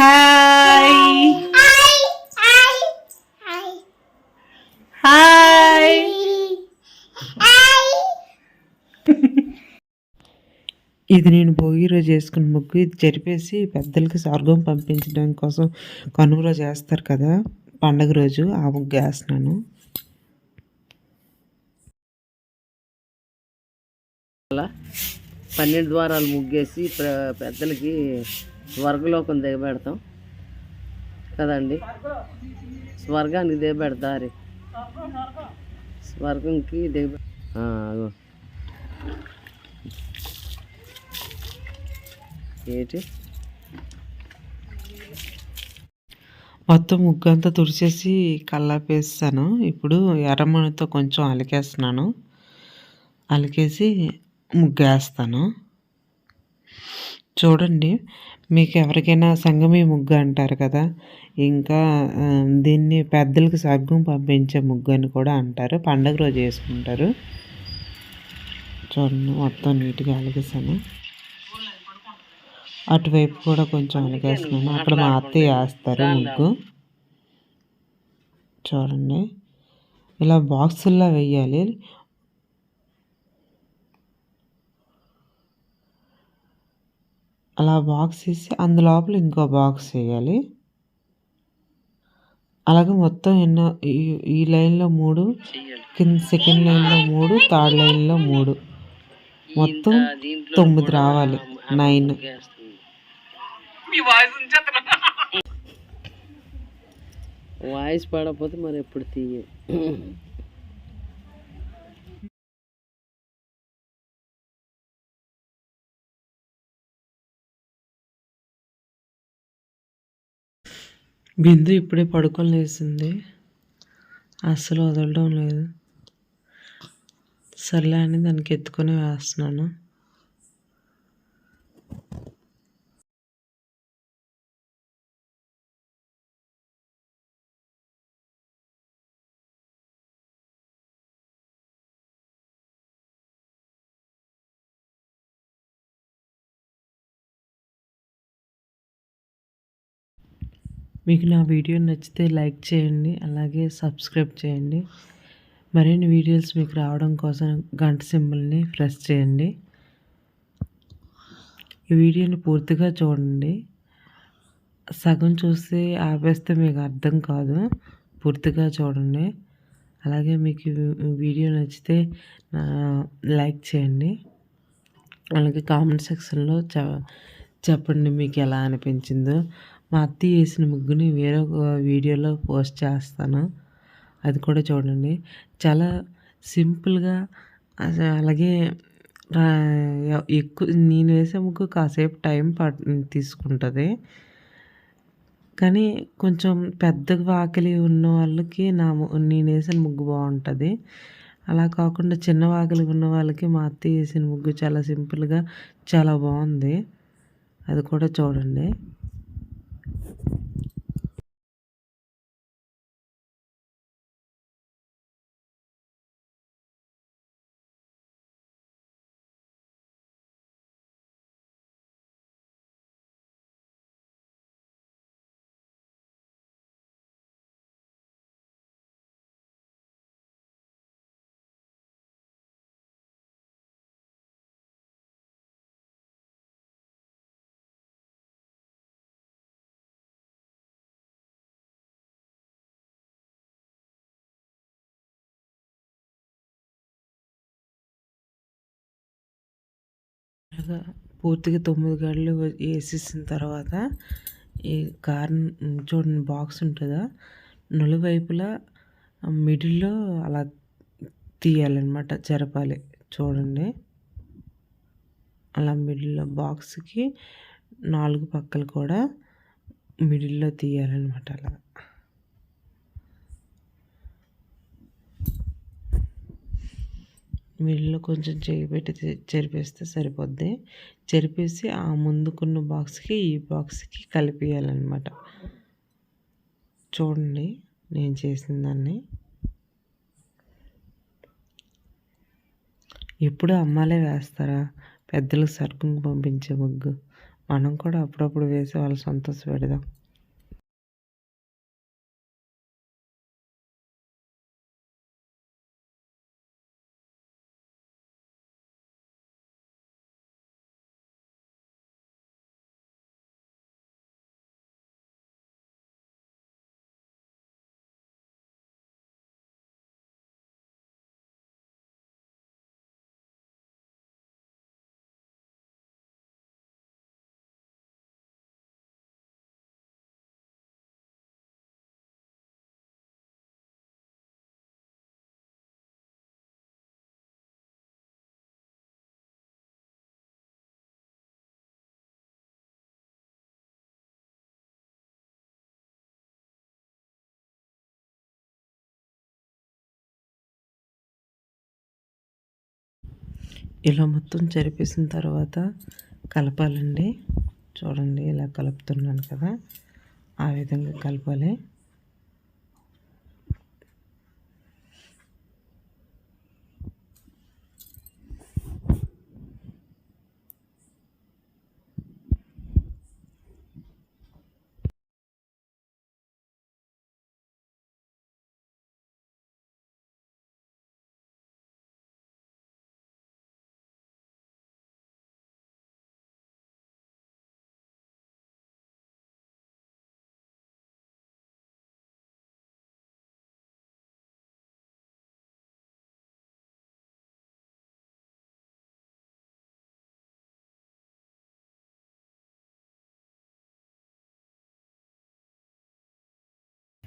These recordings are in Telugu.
హాయ్ హాయ్ ఇది నేను భోగి రోజు చేసుకున్న ముగ్గు. ఇది చెరిపేసి పెద్దలకి స్వర్గం పంపించడం కోసం కనుమలో చేస్తారు కదా. పండగ రోజు ఆ ముగ్గు వేస్తున్నాను. అలా పన్నెండు ద్వారాలు ముగ్గేసి ప్ర- పెద్దలకి స్వర్గలోకం దిగబెడతాం. కదండి? స్వర్గానికి దిగబెడతారు. స్వర్గంకి దిగబె ఏంటి? మొత్తం ముగ్గు అంతా తుడిచేసి కల్లాపేస్తాను ఇప్పుడు ఎర్రమణితో కొంచెం అలికేస్తున్నాను. అలికేసి ముగ్గు వేస్తాను చూడండి మీకు ఎవరికైనా సంగమి ముగ్గు అంటారు కదా. ఇంకా దీన్ని పెద్దలకు సగ్గం పంపించే ముగ్గు అని కూడా అంటారు. పండగ రోజు వేసుకుంటారు. చూడండి మొత్తం నీట్గా అలిగేసాను అటువైపు కూడా కొంచెం అలిగేస్తున్నాను. అక్కడ మా అత్తయ్య వేస్తారు ముగ్గు. చూడండి ఇలా బాక్సుల్లో వేయాలి అలా బాక్స్ వేసి అందులోపల ఇంకో బాక్స్ వేయాలి. అలాగే మొత్తం ఎన్నో ఈ ఈ లైన్లో మూడు కింద సెకండ్ లైన్లో మూడు థర్డ్ లైన్లో మూడు. మొత్తం తొమ్మిది రావాలి. నైన్ వాయిస్ పడకపోతే మరి ఎప్పుడు తీయ? బిందు ఇప్పుడే పడుకొని లేసింది అస్సలు వదలడం లేదు. సర్లే అని దానికి ఎత్తుకొని వేస్తున్నాను. మీకు నా వీడియో నచ్చితే లైక్ చేయండి అలాగే సబ్స్క్రైబ్ చేయండి. మరిన్ని వీడియోస్ మీకు రావడం కోసం గంట సింబల్ని ప్రెస్ చేయండి. ఈ వీడియోని పూర్తిగా చూడండి. సగం చూసి ఆపేస్తే మీకు అర్థం కాదు. పూర్తిగా చూడండి. అలాగే మీకు వీడియో నచ్చితే లైక్ చేయండి. అలాగే కామెంట్ సెక్షన్లో చెప్పండి మీకు ఎలా అనిపించిందో. మా అత్తయ్య వేసిన ముగ్గుని వేరొక వీడియోలో పోస్ట్ చేస్తాను. అది కూడా చూడండి. చాలా సింపుల్గా అలాగే ఎక్కువ నేను వేసే ముగ్గు కాసేపు టైం పట్ తీసుకుంటుంది. కానీ కొంచెం పెద్దగా వాకిలి ఉన్న వాళ్ళకి నా నేను వేసిన ముగ్గు బాగుంటుంది. అలా కాకుండా చిన్న వాకిలి ఉన్న వాళ్ళకి మా అత్తయ్య వేసిన ముగ్గు చాలా సింపుల్గా చాలా బాగుంది. అది కూడా చూడండి. పూర్తిగా తొమ్మిది గడులు వేసేసిన తర్వాత ఈ కార్న్ చూడండి బాక్స్ ఉంటుందా? నలువైపులా మిడిల్లో అలా తీయాలన్నమాట జరపాలి. చూడండి. అలా మిడిల్లో బాక్స్కి నాలుగు పక్కలు కూడా మిడిల్లో తీయాలన్నమాట అలా. మిడిల్లో కొంచెం చేయి పెట్టి చెరిపేస్తే సరిపోద్ది. చెరిపేసి ఆ ముందుకున్న బాక్స్కి ఈ బాక్స్కి కలిపియాలన్నమాట. చూడండి నేను చేసిన దాన్ని. ఎప్పుడు అమ్మాలే వేస్తారా? పెద్దలకు సరుకుని పంపించే ముగ్గు. మనం కూడా అప్పుడప్పుడు వేసి వాళ్ళు సంతోష పెడదాం ఇలా మొత్తం చెరిపేసిన తర్వాత కలపాలండి. చూడండి ఇలా కలుపుతున్నాను కదా. ఆ విధంగా కలపాలి.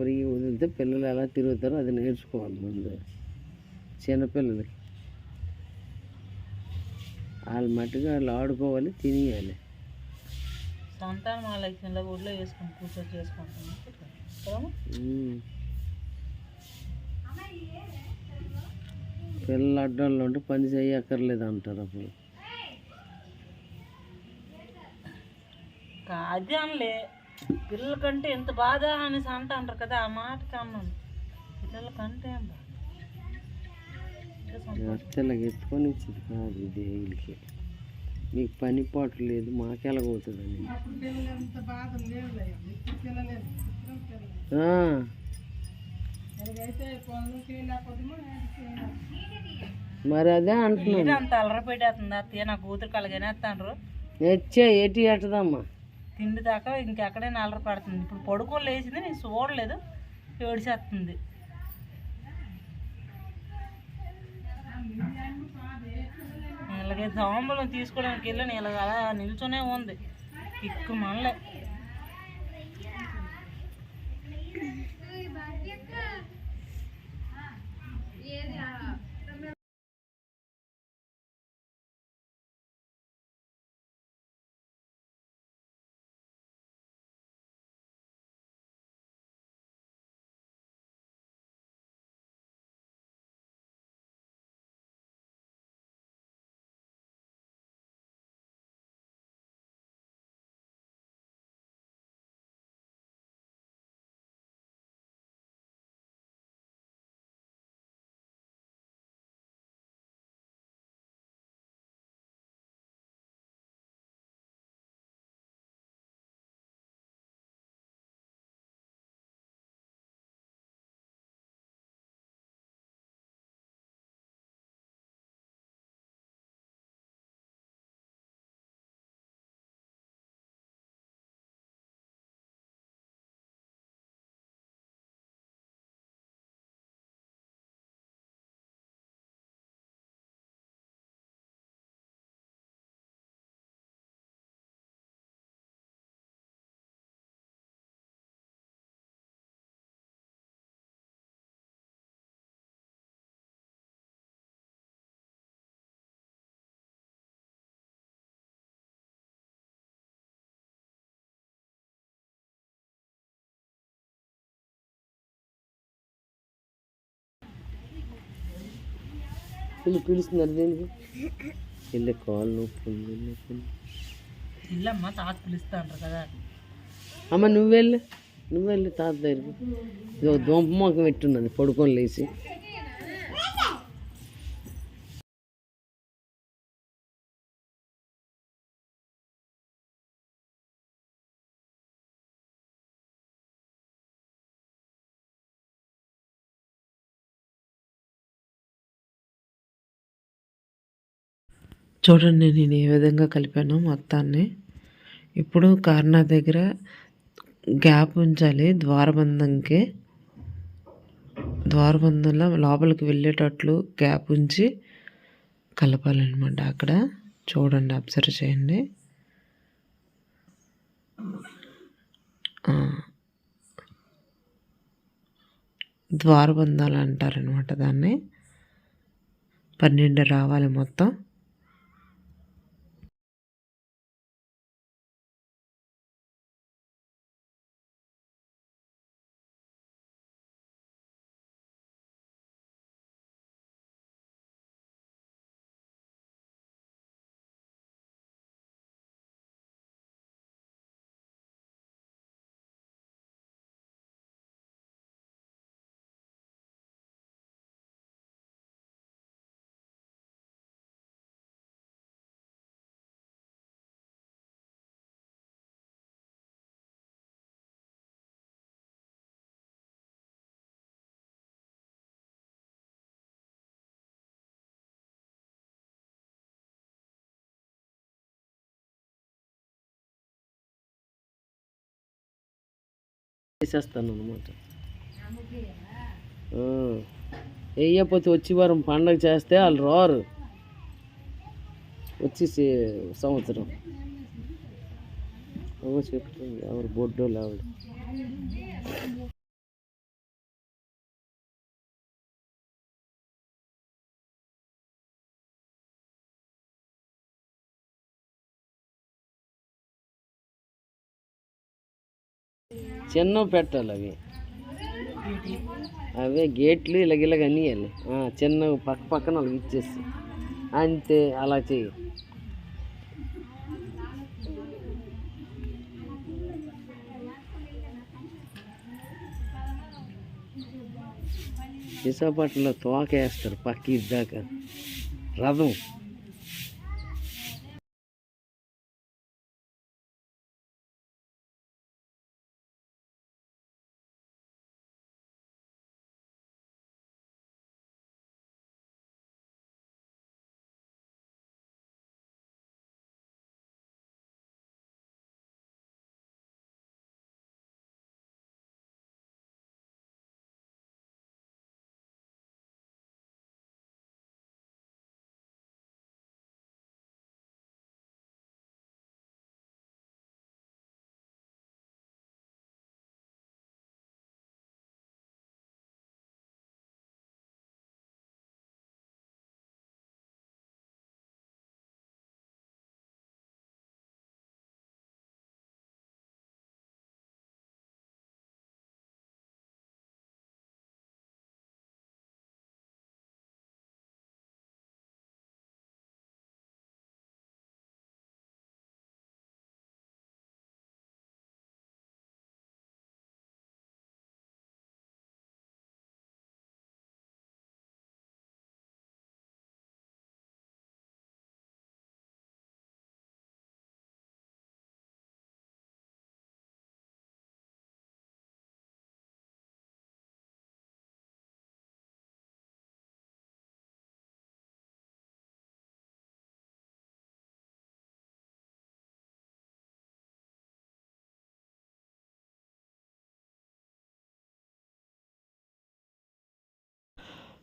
ఫ్రీ వదిలితే పిల్లలు ఎలా తిరుగుతారో అది నేర్చుకోవాలి ముందు. చిన్నపిల్లలకి. వాళ్ళ మట్టుగా వాళ్ళు ఆడుకోవాలి తినేయాలి. సంతానం వాళ్ళకి వేసుకొని కూర్చొని చేసుకుంటాం. పిల్లలు అడ్డాల్లో ఉంటే పని చేయక్కర్లేదు అంటారు అప్పుడు. అది పిల్లల కంటే ఎంత బాధ అనేసి అంట అంటారు కదా ఆ మాటకి అన్నాను పిల్లల కంటే ఎత్తుకొని కాదు ఇది వీళ్ళకి మీకు పని పాటు లేదు మాకెలాగవుతుందని ఆ. మరి అదే అంటున్నాను. ఏంటి అంత అలర పెట్టేస్తుంది అత్తయ్య? నా కూతురు కలగనేస్తాండ్రు ఎచ్చే ఎటి ఎట్టదమ్మా తిండి దాకా ఇంకెక్కడే నల్లర పడుతుంది. ఇప్పుడు పడుకోని లేచింది నేను చూడలేదు. ఏడిచేస్తుంది. ఇలాగే దోమలు తీసుకోవడానికి వెళ్ళి ఇలాగ అలా నిల్చొనే ఉంది. ఇక్కు మనలే పిల్లి పిలుస్తున్నారు దేనికి? వెళ్ళే కాలు నొప్పి ఉంది, నొప్పి ఉంది. ఇల్లమ్మ తాత పిలుస్తాండ్రు కదా. అమ్మ నువ్వు వెళ్ళు నువ్వు వెళ్ళి తాత దగ్గరికి దొంప మొఖం పెట్టున్నది పడుకొని లేచి. చూడండి నేను ఏ విధంగా కలిపాను మొత్తాన్ని. ఇప్పుడు కార్నర్ దగ్గర గ్యాప్ ఉంచాలి ద్వారబంధంకి. ద్వారబంధంలో లోపలికి వెళ్ళేటట్లు గ్యాప్ ఉంచి కలపాలన్నమాట అక్కడ. చూడండి అబ్జర్వ్ చేయండి. ద్వారబంధాలు అంటారనమాట దాన్ని. పన్నెండు రావాలి మొత్తం. చేసేస్తాను అనమాట వేయకపోతే వచ్చి వారం పండగ చేస్తే వాళ్ళు రారు. వచ్చి సంవత్సరం. చెప్తుంది ఎవరు బొడ్డోళ్ళు ఆవిడ చిన్న పెట్టాలి అవి. అవే గేట్లు ఇలాగ ఇలాగ అనియాలి చిన్న పక్క పక్కన వాళ్ళకి ఇచ్చేసి. అంతే అలా చెయ్యి. విశాఖపట్నంలో తోక వేస్తారు పక్క ఇద్దాక. రథం.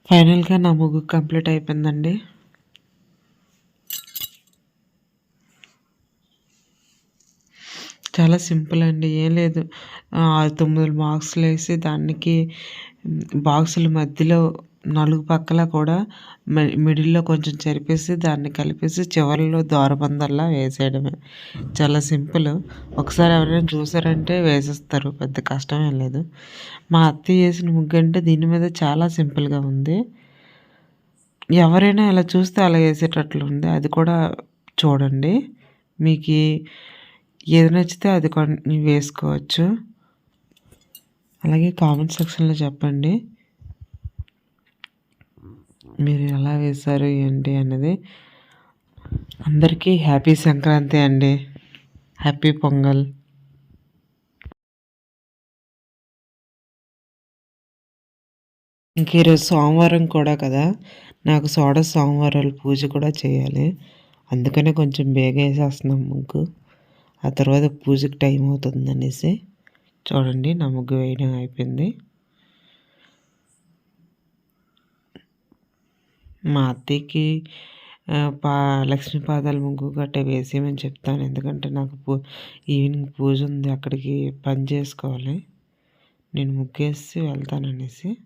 ఫైనల్గా నా ముగ్గు కంప్లీట్ అయిపోయిందండి. చాలా సింపుల్ అండి ఏం లేదు. ఆరు తొమ్మిది బాక్సులు వేసి దానికి బాక్సుల మధ్యలో నాలుగు పక్కల కూడా మి- మిడిల్లో కొంచెం చెరిపేసి దాన్ని కలిపేసి చివరిలో దారబందల్లా వేసేయడమే. చాలా సింపుల్. ఒకసారి ఎవరైనా చూసారంటే వేసేస్తారు. పెద్ద కష్టమేం లేదు. మా అత్తయ్య వేసిన ముగ్గు అంటే దీని మీద చాలా సింపుల్గా ఉంది. ఎవరైనా ఇలా చూస్తే అలా వేసేటట్లు ఉంది. అది కూడా చూడండి. మీకు ఏది నచ్చితే అది కొన్ని వేసుకోవచ్చు. అలాగే కామెంట్ సెక్షన్లో చెప్పండి. మీరు ఎలా వేశారు ఏంటి అనేది అందరికీ హ్యాపీ సంక్రాంతి అండి. హ్యాపీ పొంగల్. ఇంక ఈరోజు సోమవారం కూడా కదా నాకు సోడ సోమవారాలు పూజ కూడా చేయాలి. అందుకనే కొంచెం బేగ వేసేస్తున్నాం ముగ్గు. ఆ తర్వాత పూజకి టైం అవుతుంది అనేసి చూడండి నా ముగ్గు వేయడం అయిపోయింది. మా అత్తయ్యకి పా లక్ష్మీ పాదాల ముగ్గు గట్ట వేసేయమని చెప్తాను. ఎందుకంటే నాకు పూ ఈవినింగ్ పూజ ఉంది అక్కడికి పని చేసుకోవాలి. నేను ముగ్గేసి వెళ్తాను అనేసి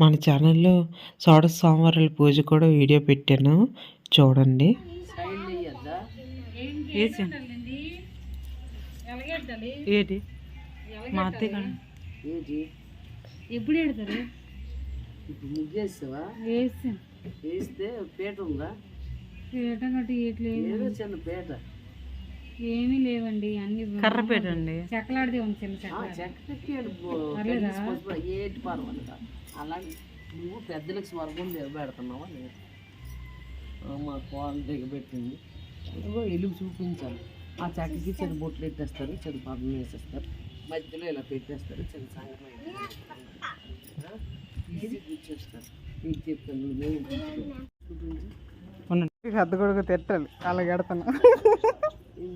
మన ఛానల్లో షోడశ సోమవారాల పూజ కూడా వీడియో పెట్టాను. చూడండి. సైడ్ ఏంటి? మా అత్తయ్య ఎప్పుడు ముగ్గేస్తావా వేసి వేస్తే పీట ఉందా? పీట గట్టి ఏదో చిన్న పీట. ఏమీ లేవండి అన్ని కర్ర పెట్టండి చెక్కలాడితే ఉంది చిన్న ఆ, చెక్కకి ఏటి పర్వాలేదు. అలాగే నువ్వు పెద్దలకు స్వర్గం పెడుతున్నావా లేదు? మా కోళ్ళ దగ్గర పెట్టింది. ఇదిగో ఎలుగు చూపించాలి. ఆ చెక్కకి చిన్న బొట్లు పెట్టేస్తారు చిన్న పదం వేసేస్తారు. మధ్యలో ఇలా పెట్టేస్తారు చిన్న సంగతి. పెద్ద కొడుకు తిట్టాలి అలా పెడతాను